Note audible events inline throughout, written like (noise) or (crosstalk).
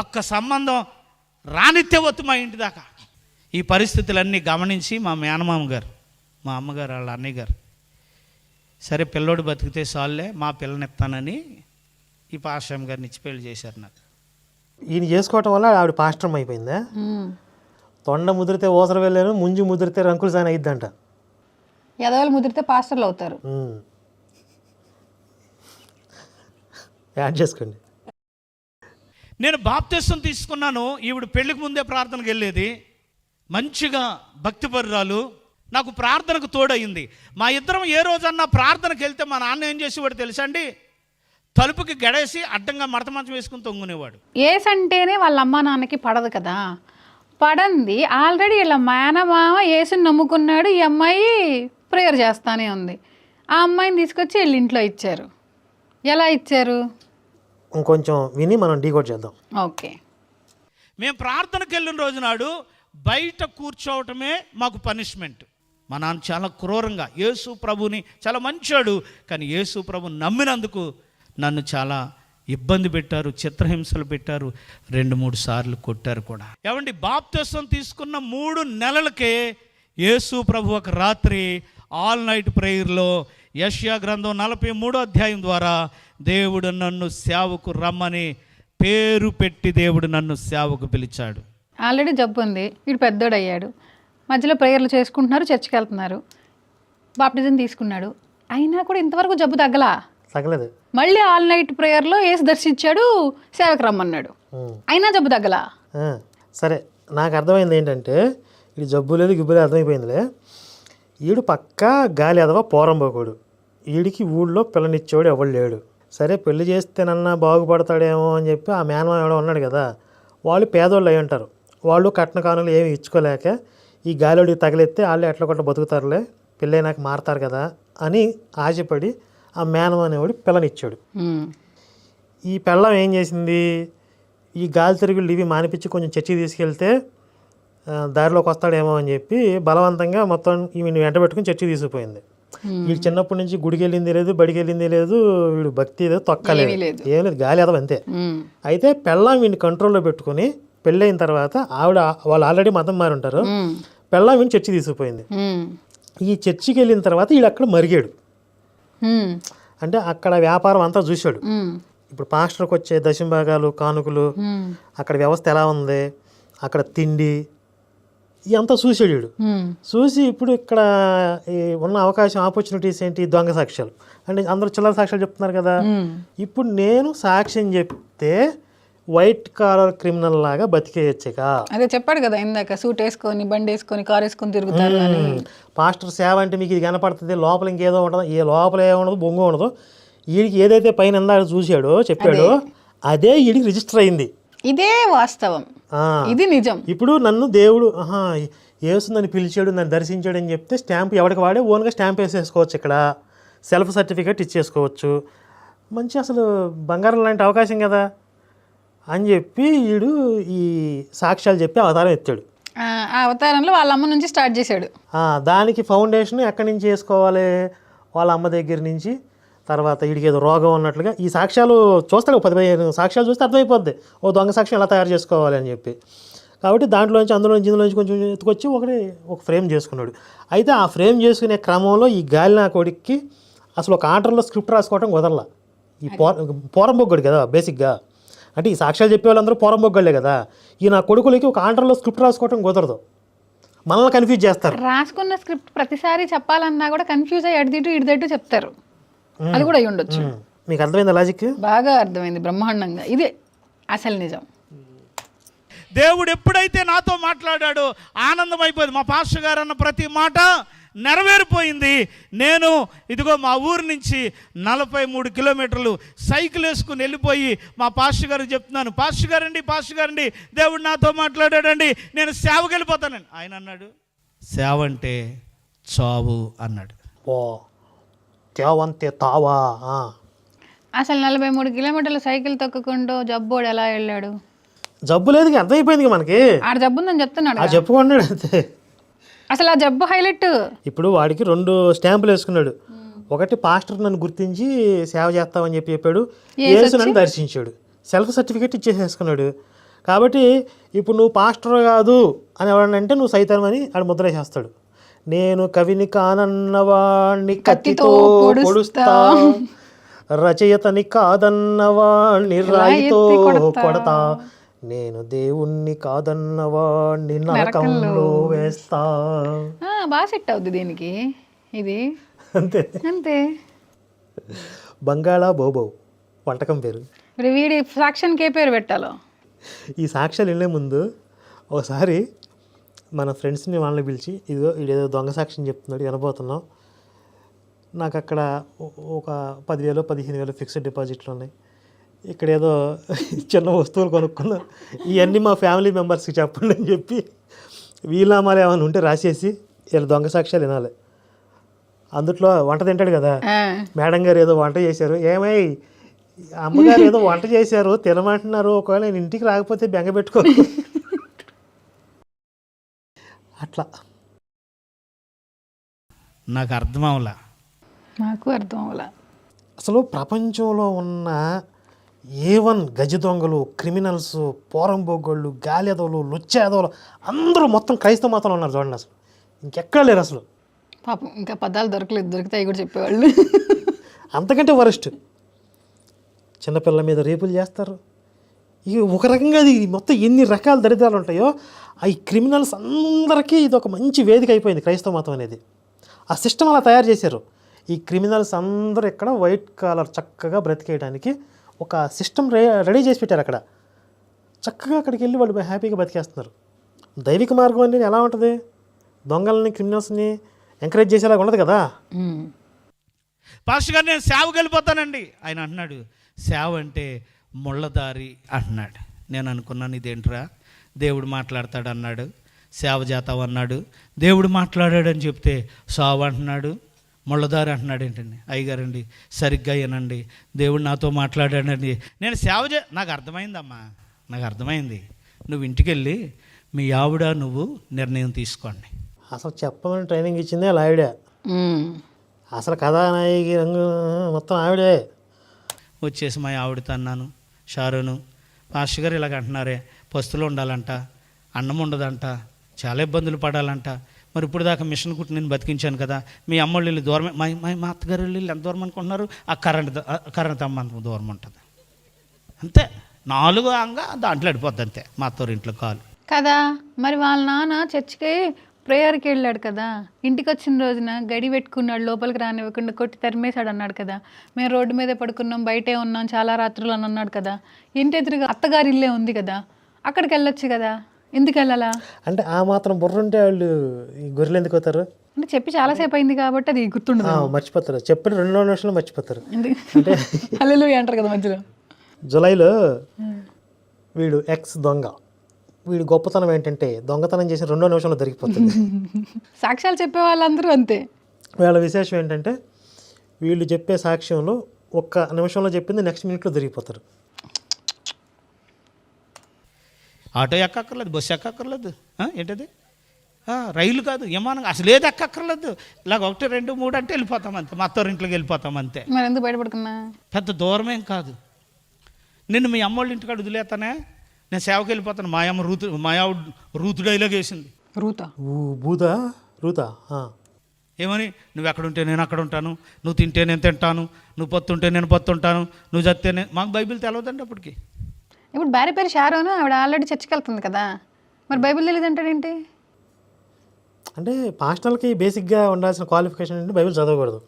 ఒక్క సంబంధం రానిత్తే వద్దు మా ఇంటి దాకా. ఈ పరిస్థితులన్నీ గమనించి మా మేనమామ గారు మా అమ్మగారు వాళ్ళ అన్నయ్య గారు సరే పిల్లోడు బతికితే సాల్లే మా పిల్లనిస్తానని ఈ పాశ్రమ్ గారిని ఇచ్చి పెళ్ళి చేశారు నాకు. ఈయన చేసుకోవటం వల్ల ఆవిడ పాస్టమ్ అయిపోయిందా? తొండ ముదిరితే ఓసర వెళ్ళాను ముంజు ముదిరితే రంకులు సాని అయిద్దంట. ఎదవలు ముదిరితే పాస్టర్లు అవుతారు. యాడ్ చేసుకోండి. నేను బాప్తిస్తం తీసుకున్నాను ఈవిడ పెళ్ళికి ముందే ప్రార్థనకు వెళ్ళేది. మంచిగా భక్తిపరురాలు. నాకు ప్రార్థనకు తోడయింది. మా ఇద్దరం ఏ రోజన్నా ప్రార్థనకు వెళ్తే మా నాన్న ఏం చేసేవాడు తెలుసా అండి? తలుపుకి గడేసి అడ్డంగా మడత మంచం వేసుకుని తొంగునేవాడు. ఏస్ అంటేనే వాళ్ళ అమ్మ నాన్నకి పడదు కదా? పడంది. ఆల్రెడీ వీళ్ళ మేనమామ ఏసుని నమ్ముకున్నాడు. ఈ అమ్మాయి ప్రేయర్ చేస్తానే ఉంది. ఆ అమ్మాయిని తీసుకొచ్చి వీళ్ళ ఇంట్లో ఇచ్చారు. ఎలా ఇచ్చారు? ఇంకొంచెం విని మనం డీకోడ్ చేద్దాం. ఓకే. మేము ప్రార్థనకు వెళ్ళిన రోజు నాడు బయట కూర్చోవటమే మాకు పనిష్మెంట్. మా నాన్న చాలా క్రూరంగా యేసు ప్రభుని చాలా మంచాడు కానీ యేసు ప్రభు నమ్మినందుకు నన్ను చాలా ఇబ్బంది పెట్టారు చిత్రహింసలు పెట్టారు రెండు మూడు సార్లు కొట్టారు కూడా. ఏమండి బాప్తిసం తీసుకున్న మూడు నెలలకే యేసు ప్రభు ఒక రాత్రి ఆల్ నైట్ ప్రేయర్లో యష్యా గ్రంథం నలభై మూడో అధ్యాయం ద్వారా దేవుడు నన్ను సేవకు రమ్మని పేరు పెట్టి దేవుడు నన్ను సేవకు పిలిచాడు. ఆల్రెడీ జబ్బు ఉంది. వీడు పెద్దోడు అయ్యాడు మధ్యలో ప్రేయర్లు చేసుకుంటున్నారు చర్చికి వెళ్తున్నారు. బాప్టిజం తీసుకున్నాడు. అయినా కూడా ఇంతవరకు జబ్బు తగ్గలా? తగలేదు మళ్ళీ ఆల్ నైట్ ప్రేయర్లో ఏసు దర్శించాడు సేవకు రమ్మన్నాడు. అయినా జబ్బు తగ్గలా? సరే నాకు అర్థమైంది ఏంటంటే ఇది జబ్బు లేదు గిబ్బు లేదు అర్థమైపోయిందిలే. ఈడు పక్కా గాలి అదవ పోరంబోకుడు. ఈడికి ఊళ్ళో పిల్లనిచ్చేవాడు ఎవడు లేడు. సరే పెళ్ళి చేస్తేనన్నా బాగుపడతాడేమో అని చెప్పి ఆ మేనమా ఎవడో ఉన్నాడు కదా వాళ్ళు పేదోళ్ళు అయి ఉంటారు. వాళ్ళు కట్న కానులు ఏమి ఇచ్చుకోలేక ఈ గాలిడికి తగిలెత్తే వాళ్ళు ఎట్లా కొట్ట బతుకుతారులే పెళ్ళైనాక మారతారు కదా అని ఆశపడి ఆ మేనమా అనేవాడు పిల్లనిచ్చాడు. ఈ పెళ్ళం ఏం చేసింది? ఈ గాలి తిరుగులు ఇవి మానిపించి కొంచెం చర్చికి తీసుకెళ్తే దారిలోకి వస్తాడేమో అని చెప్పి బలవంతంగా మొత్తం ఈమెను వెంట పెట్టుకుని చర్చికి తీసుకుపోయింది. వీడు చిన్నప్పటి నుంచి గుడికి వెళ్ళింది లేదు బడికి వెళ్ళింది లేదు వీడు భక్తి లేదు తొక్కలేదు. ఏం లేదు గాలి అదవ అంతే. అయితే పెళ్ళం వీడిని కంట్రోల్లో పెట్టుకుని పెళ్ళైన తర్వాత ఆవిడ వాళ్ళు ఆల్రెడీ మతం మారి ఉంటారు. పెళ్ళం వీడిని చర్చి తీసుకుపోయింది. ఈ చర్చికి వెళ్ళిన తర్వాత వీడు అక్కడ మరిగాడు. అంటే అక్కడ వ్యాపారం అంతా చూశాడు. ఇప్పుడు పాస్టర్కి వచ్చే దశంభాగాలు కానుకలు. అక్కడ వ్యవస్థ ఎలా ఉంది అక్కడ తిండి ఇదంతా చూసాడు. చూసి ఇప్పుడు ఇక్కడ ఉన్న అవకాశం ఆపర్చునిటీస్ ఏంటి? దొంగ సాక్ష్యాలు. అంటే అందరూ చిల్లర సాక్ష్యాలు చెప్తున్నారు కదా. ఇప్పుడు నేను సాక్ష్యం చెప్తే వైట్ కాలర్ క్రిమినల్ లాగా బతికేయచ్చుక. అదే చెప్పాడు కదా ఇందాక సూట్ వేసుకొని బండి వేసుకొని కార్ వేసుకొని తిరుగుతారు పాస్టర్ సేవ అంటే మీకు ఇది కనపడుతుంది లోపల ఇంకేదో ఉండదు ఏ లోపల ఏముండదు బొంగు ఉండదు. వీడికి ఏదైతే పైన ఇందాక చూశాడో చెప్పాడో అదే. వీడికి రిజిస్టర్ అయింది. ఇదే వాస్తవం. ఇది నిజం. ఇప్పుడు నన్ను దేవుడు యేసు నన్ను పిలిచాడు నన్ను దర్శించాడు అని చెప్తే స్టాంప్ ఎవరికి వాడే? ఓన్గా స్టాంప్ వేసేసుకోవచ్చు ఇక్కడ. సెల్ఫ్ సర్టిఫికేట్ ఇచ్చేసుకోవచ్చు. మంచి అసలు బంగారం లాంటి అవకాశం కదా అని చెప్పి వీడు ఈ సాక్ష్యాలు చెప్పి అవతారం ఎత్తాడు. ఆ అవతారంలో వాళ్ళ అమ్మ నుంచి స్టార్ట్ చేశాడు. దానికి ఫౌండేషన్ ఎక్కడి నుంచి వేసుకోవాలి? వాళ్ళ అమ్మ దగ్గర నుంచి తర్వాత వీడికి ఏదో రోగం ఉన్నట్లుగా ఈ సాక్ష్యాలు చూస్తాడు ఒక పది పదిహేను సాక్ష్యాలు చూస్తే అర్థమైపోద్ది. ఓ దొంగ సాక్ష్యం ఎలా తయారు చేసుకోవాలి అని చెప్పి. కాబట్టి దాంట్లోంచి అందులోంచి ఇందులోంచి కొంచెం ఎత్తుకొచ్చి ఒకటి ఒక ఫ్రేమ్ చేసుకున్నాడు. అయితే ఆ ఫ్రేమ్ చేసుకునే క్రమంలో ఈ గాలి నా కొడుక్కి అసలు ఒక ఆర్డర్లో స్క్రిప్ట్ రాసుకోవడం కుదరలా. ఈ పో పోరంబొగ్గడు కదా బేసిక్గా. అంటే ఈ సాక్ష్యాలు చెప్పే వాళ్ళందరూ పోరంబొగ్గలే కదా. ఈ నా కొడుకులకి ఒక ఆర్డర్లో స్క్రిప్ట్ రాసుకోవడం కుదరదు. మనల్ని కన్ఫ్యూజ్ చేస్తారు. రాసుకున్న స్క్రిప్ట్ ప్రతిసారి చెప్పాలన్నా కూడా కన్ఫ్యూజ్ అయ్యి అడిదిట్టు ఇడిదట్టు చెప్తారు. అది కూడా అయి ఉండొచ్చు. మీకు అర్థమైందా లాజిక్ బాగా అర్థమైంది బ్రహ్మాండంగా. ఇదే అసలు నిజం. దేవుడు ఎప్పుడైతే నాతో మాట్లాడాడో ఆనందం అయిపోయింది. మా పాస్టర్ గారు అన్న ప్రతి మాట నెరవేరిపోయింది. నేను ఇదిగో మా ఊరు నుంచి నలభై మూడు కిలోమీటర్లు సైకిల్ వేసుకుని వెళ్ళిపోయి మా పాస్టర్ గారికి చెప్తున్నాను. పాస్టర్ గారండి పాస్టర్ గారండి దేవుడు నాతో మాట్లాడాడండి నేను సేవకి వెళ్ళిపోతానండి ఆయన అన్నాడు సేవ అంటే చావు అన్నాడు. ఓ. తేవంతే తావా ఆ. అసలు నలభై మూడు కిలోమీటర్ల సైకిల్ తొక్కుకుంటూ జబ్బోడు ఎలా వెళ్ళాడు? జబ్బు లేదు అర్థమైపోయింది ఇక మనకి. ఆడ జబ్బు ఉందని చెప్తున్నాడు ఆ. చెప్పుకున్నాడు అంతే. అసలు ఆ జబ్బు హైలైట్. ఇప్పుడు వాడికి రెండు స్టాంపులు వేసుకున్నాడు. ఒకటి పాస్టర్ నన్ను గుర్తించి సేవ చేస్తామని చెప్పి చెప్పాడు. యేసు నన్ను దర్శించాడు. సెల్ఫ్ సర్టిఫికేట్ ఇచ్చేసేసుకున్నాడు. కాబట్టి ఇప్పుడు నువ్వు పాస్టర్ కాదు అని ఎవరనంటే నువ్వు సైతం అని ఆడు ముద్ర వేసేస్తాడు. నేను కవిని కానన్నవాణ్ణి కత్తితో పొడుస్తా. రచయితని కాదన్నవాణ్ణి రాయితో కొడతా. నేను దేవుణ్ణి కాదన్నవాణ్ణి నరకంలో వేస్తా. బాగా సెట్ అవుద్ది దీనికి. ఇది అంతే. అంతే. బంగాళా బోబో వంటకం పేరు. వీడి సాక్ష్యానికి ఏ పేరు పెట్టాలో? ఈ సాక్ష్యాలు వెళ్ళే ముందు ఒకసారి మన ఫ్రెండ్స్ని వాళ్ళని పిలిచి ఇదిగో ఇదేదో దొంగ సాక్ష్యం చెప్తున్నాడు వినబోతున్నాం. నాకు అక్కడ ఒక పదివేలు పదిహేను వేలు ఫిక్స్డ్ డిపాజిట్లు ఉన్నాయి. ఇక్కడ ఏదో చిన్న వస్తువులు కొనుక్కున్నా ఇవన్నీ మా ఫ్యామిలీ మెంబర్స్కి చెప్పండి అని చెప్పి వీలామాలు ఏమైనా ఉంటే రాసేసి వీళ్ళ దొంగ సాక్ష్యాలు వినాలి. అందుట్లో వంట తింటాడు కదా. మేడం గారు ఏదో వంట చేశారు. ఏమై అమ్మగారు ఏదో వంట చేశారు తినమంటున్నారు. ఒకవేళ నేను ఇంటికి రాకపోతే బెంగ పెట్టుకో అట్లా. నాకు అర్థం అవలా. నాకు అర్థం అవ్వాల అసలు ప్రపంచంలో ఉన్న ఏ వన్ గజ దొంగలు క్రిమినల్స్ పోరంబోగోళ్ళు గాలిదవులు లుచ్చేదవులు అందరూ మొత్తం క్రైస్తవ మతంలో ఉన్నారు చూడండి అసలు. ఇంకెక్కడ లేరు అసలు. పాపం ఇంకా పదాలు దొరకలేదు దొరికితే కూడా చెప్పేవాళ్ళు. అంతకంటే వరస్ట్. చిన్నపిల్లల మీద రేపులు చేస్తారు. ఇక ఒక రకంగా అది మొత్తం ఎన్ని రకాల దరిద్రాలు ఉంటాయో ఆ ఈ క్రిమినల్స్ అందరికీ ఇది ఒక మంచి వేదిక అయిపోయింది క్రైస్తవ మతం అనేది. ఆ సిస్టమ్ అలా తయారు చేశారు. ఈ క్రిమినల్స్ అందరూ ఇక్కడ వైట్ కాలర్ చక్కగా బ్రతికేయడానికి ఒక సిస్టమ్ రే రెడీ చేసి పెట్టారు అక్కడ. చక్కగా అక్కడికి వెళ్ళి వాళ్ళు హ్యాపీగా బతికేస్తున్నారు. దైవిక మార్గం అనేది ఎలా ఉంటుంది? దొంగలని క్రిమినల్స్ని ఎంకరేజ్ చేసేలాగా ఉండదు కదా? ఉమ్. పాస్టర్ గారు నేను సేవకి వెళ్ళిపోతానండి. ఆయన అంటున్నాడు సేవ అంటే ముళ్ళదారి అంటున్నాడు. నేను అనుకున్నాను ఇదేంట్రా? దేవుడు మాట్లాడతాడు అన్నాడు. సేవ చేతావు అన్నాడు. దేవుడు మాట్లాడాడు అని చెప్తే సావు అంటున్నాడు. ముళ్ళదారి అంటున్నాడు ఏంటండి? అయ్యగారండి సరిగ్గా వినండి. దేవుడు నాతో మాట్లాడాడండి. నేను సేవ చే నాకు అర్థమైందమ్మా. నాకు అర్థమైంది. నువ్వు ఇంటికి వెళ్ళి మీ ఆవిడ నువ్వు నిర్ణయం తీసుకోండి. అసలు చెప్పమని ట్రైనింగ్ ఇచ్చిందే అలా ఆవిడే. అసలు కథానాయకి రంగు మొత్తం ఆవిడే. వచ్చేసి మా ఆవిడతో అన్నాను. షారును. మాస్టర్ గారు ఇలాగ అంటున్నారే పస్తులు ఉండాలంట అన్నం ఉండదంట చాలా ఇబ్బందులు పడాలంట. మరి ఇప్పుడు దాకా మిషన్ కుట్టి నేను బతికించాను కదా మీ అమ్మళ్ళు ఇల్లు దూరమే మా మా మా అత్తగారు ఇల్లు ఎంత దూరం అనుకుంటున్నారు? ఆ కరెంట్ కరెంట్ అమ్మ దూరం ఉంటుంది. అంతే. నాలుగు అంగా దాంట్లో అడిపోద్ది అంతే. మా అత్తవారి ఇంట్లో కాలు. కదా మరి వాళ్ళ నాన్న చర్చికి ప్రేయర్కి వెళ్ళాడు కదా. ఇంటికి వచ్చిన రోజున గడి పెట్టుకున్నాడు లోపలికి రానివ్వకుండా కొట్టి తరిమేశాడు అన్నాడు కదా. మేము రోడ్డు మీదే పడుకున్నాం బయటే ఉన్నాం చాలా రాత్రులు అని అన్నాడు కదా. ఇంటి ఎదురుగా అత్తగారి ఇల్లే ఉంది కదా. అక్కడికి వెళ్ళొచ్చు కదా. ఎందుకు వెళ్ళాలా? అంటే ఆ మాత్రం బుర్ర ఉంటే వాళ్ళు ఈ గొర్రెలు ఎందుకు అవుతారు? అంటే చెప్పి చాలాసేపు అయింది కాబట్టి అది గుర్తుండదు. మర్చిపోతారు. చెప్పిన రెండు నిమిషాలు మర్చిపోతారు. హల్లెలూయా (laughs) అంటారు కదా మధ్యలో. జులైలో వీడు ఎక్స్ దొంగ. వీడు గొప్పతనం ఏంటంటే దొంగతనం చేసిన రెండో నిమిషంలో దొరికిపోతుంది. (laughs) సాక్ష్యాలు చెప్పే వాళ్ళందరూ అంతే. వీళ్ళ విశేషం ఏంటంటే వీళ్ళు చెప్పే సాక్ష్యంలో ఒక్క నిమిషంలో చెప్పింది నెక్స్ట్ మినిట్లో దొరికిపోతారు. ఆటో ఎక్కక్కర్లేదు బస్సు ఎక్కక్కర్లేదు. ఆ, ఏంటది? ఆ, రైలు కాదు విమానం అసలు ఏది ఎక్కక్కర్లేదు. ఇలాగ ఒకటి రెండు మూడు అంటే వెళ్ళిపోతాం అంతే. మా అత్తవారి ఇంట్లోకి వెళ్ళిపోతాం అంతే. మరి ఎందుకు బయటపడుకున్నా పెద్ద దూరమేం కాదు. నిన్ను మీ అమ్మోళ్ళ ఇంటికాడ వదిలేస్తానే నేను సేవకి వెళ్ళిపోతాను. మా అమ్మ రూతు మా ఆవిడ రూతు డైలాగ్ వేసింది. రూతా. బూదా రూతా. ఏమని? నువ్వు ఎక్కడ ఉంటే నేను అక్కడ ఉంటాను. నువ్వు తింటే నేను తింటాను. నువ్వు పొత్తుంటే నేను పొత్తుంటాను. నువ్వు చస్తే నేను మాకు బైబిల్ తెలవదండి అప్పటికి. ఇప్పుడు భార్య పేరు షారోను? ఆవిడ ఆల్రెడీ చర్చికి వెళ్తుంది కదా. మరి బైబిల్ తెలియదు అంటాడేంటి అంటే పాస్టర్లకి బేసిక్గా ఉండాల్సిన క్వాలిఫికేషన్ అంటే బైబిల్ చదవకూడదు.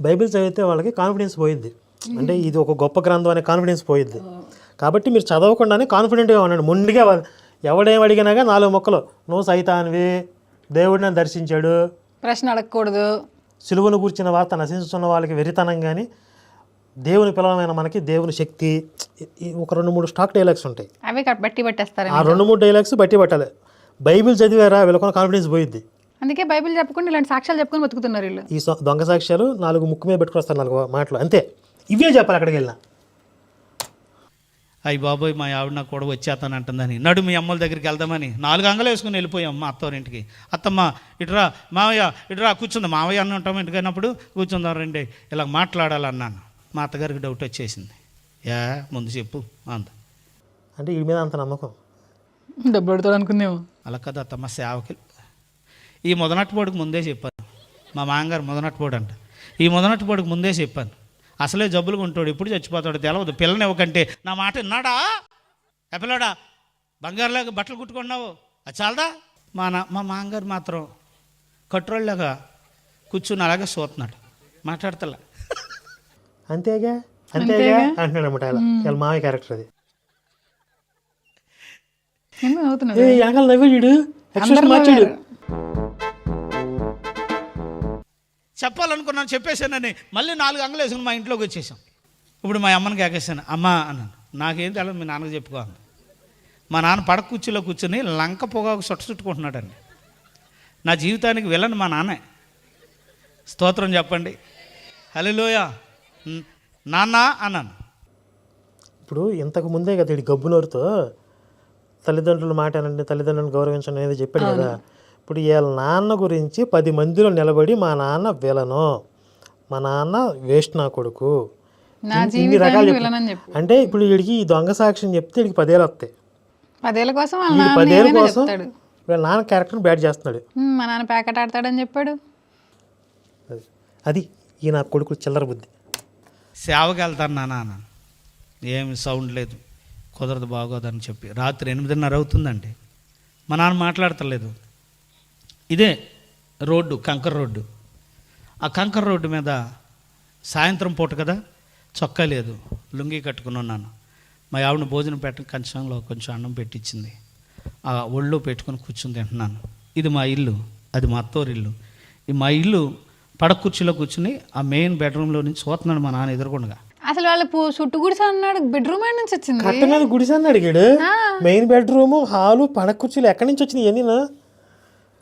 బైబిల్ చదివితే వాళ్ళకి కాన్ఫిడెన్స్ పోయింది అంటే ఇది ఒక గొప్ప గ్రంథం అనే కాన్ఫిడెన్స్ పోయింది కాబట్టి మీరు చదవకుండానే కాన్ఫిడెంట్గా ఉండండి. ముందుగా ఎవడేం అడిగినాగా నాలుగు మొక్కలు నువ్వు సైతాన్వి దేవుడిని దర్శించాడు. ప్రశ్న అడగకూడదు. సిలువను కూర్చిన వార్త నశించుతున్న వాళ్ళకి వెరితనం కానీ దేవుని పిలవమైన మనకి దేవుని శక్తి ఒక రెండు మూడు స్టాక్ డైలాగ్స్ ఉంటాయి. అవే బట్టి పట్టేస్తారు ఆ రెండు మూడు డైలాగ్స్ బట్టి పట్టాలి. బైబిల్ చదివారా? వీళ్ళకున్న కాన్ఫిడెన్స్ పోయింది అందుకే బైబిల్ చెప్పకుండా ఇలాంటి సాక్ష్యాలు చెప్పుకొని బతుకుతున్నారు వీళ్ళు. ఈ దొంగ సాక్ష్యాలు నాలుగు ముక్కు మీద పెట్టుకొస్తారు నాలుగు మాటలు. అంతే. ఇవే చెప్పాలి అక్కడికి వెళ్ళినా. అయ్యి బాబోయ్ మా ఆవిడ నాకు కూడా వచ్చేస్తాను అంటుందని. నడు మీ అమ్మల దగ్గరికి వెళ్దామని. నాలుగు అంగలు వేసుకుని వెళ్ళిపోయాం మా అత్తవారింటికి అత్తమ్మ ఇటురా మావయ్య ఇటురా కూర్చుంది. మావయ్య అని ఉంటాం ఇంటికి అయినప్పుడు కూర్చుందాం రండి ఇలా మాట్లాడాలన్నాను. మా అత్తగారికి డౌట్ వచ్చేసింది. యా ముందు చెప్పు అంత అంటే వీడి మీద అంత నమ్మకం? డబ్బులు పెడతాడు అనుకుందేమో అలా కదా తమ సేవకి ఈ మొదనట్టుపోడికి ముందే చెప్పాను. మా మామగారు మొదనట్టుపోడు అంట ఈ మొదనట్టుపోడికి ముందే చెప్పాను. అసలే జబ్బులు ఉంటాడు ఇప్పుడు చచ్చిపోతాడు తెలవదు. పిల్లని ఇవ్వకంటే నా మాట విన్నాడా? ఏ పిల్లాడా? బంగారులాగా బట్టలు కుట్టుకున్నావు అది చాలదా? మా నా మా మామగారు మాత్రం కట్రోళ్ళగా కూర్చుని అలాగే చూస్తున్నాడు. మాట్లాడతలే. అంతేగా? అంతేగా? అంటున్నాడు అనమాట ఇలా మామయ్య క్యారెక్టర్ అది. ఎందుకు అవుతున్నాడు. ఏ వెనకాల నవ్వాడు మార్చాడు చెప్పాలనుకున్నాను చెప్పేశానని మళ్ళీ నాలుగు అంగలు వేసుకుని మా ఇంట్లోకి వచ్చేసాం. ఇప్పుడు మా అమ్మని కేకేసాను అమ్మ అన్నాను. నాకేం తెలియదు మీ నాన్నకు చెప్పుకో మా నాన్న పడక కుర్చీలో కూర్చొని లంక పొగాకు చుట్ట చుట్టుకుంటున్నాడండి. నా జీవితానికి వెళ్ళను మా నాన్నే. స్తోత్రం చెప్పండి. హలోయ నాన్న అన్నాను. ఇప్పుడు ఇంతకు ముందే కదా వీడి గబ్బు నోరుతో తల్లిదండ్రుల మాట అనండి తల్లిదండ్రులను గౌరవించండి అనేది చెప్పాడు కదా. ఇప్పుడు వీళ్ళ నాన్న గురించి పది మందిలో నిలబడి మా నాన్న విలను. మా నాన్న వేస్ట్ నా కొడుకు. నా ఇన్ని- రకాలు అంటే ఇప్పుడు వీడికి ఈ దొంగ సాక్ష్యం చెప్తే వీడికి పదేళ్ళు వస్తాయి. పదేళ్ళ కోసం వాళ్ళ నాన్న పదేళ్ళ ఏమైనా కోసం చెప్తాడు. వీళ్ళ నాన్న క్యారెక్టర్ని బ్యాట్ చేస్తున్నాడు. మా నాన్న ప్యాకెట్ ఆడతాడని చెప్పాడు. అది ఈ నా కొడుకు చిల్లర బుద్ధి. సేవకి వెళ్తాను నాన్న. అన్నాను ఏమి సౌండ్ లేదు. కుదరదు బాగోదని చెప్పి. రాత్రి ఎనిమిదిన్నర అవుతుందండి. మా నాన్న మాట్లాడతలేదు. ఇదే రోడ్డు కంకర్ రోడ్డు. ఆ కంకర్ రోడ్డు మీద సాయంత్రం పూట కదా? చొక్కా లేదు. లుంగి కట్టుకుని ఉన్నాను. మా ఆవిడ భోజనం పెట్ట కంచంలో కొంచెం అన్నం పెట్టించింది ఆ ఒళ్ళో పెట్టుకొని కూర్చుని తింటున్నాను ఇది మా ఇల్లు. అది మా అత్తోరి ఇల్లు. ఈ మా ఇల్లు పడక కుర్చీలో కూర్చుని ఆ మెయిన్ బెడ్రూమ్లో నుంచి చూస్తున్నాడు మా నాన్న ఎదురుకుండా అసలు వాళ్ళ పు- చుట్టు గుడిసె అన్నాడు. బెడ్రూమ్ నుంచి వచ్చింది. గుడిసె అని అడిగాడు మెయిన్ బెడ్రూమ్ హాలు పడక కుర్చీలు ఎక్కడి నుంచి వచ్చినాయి ఇవన్నీ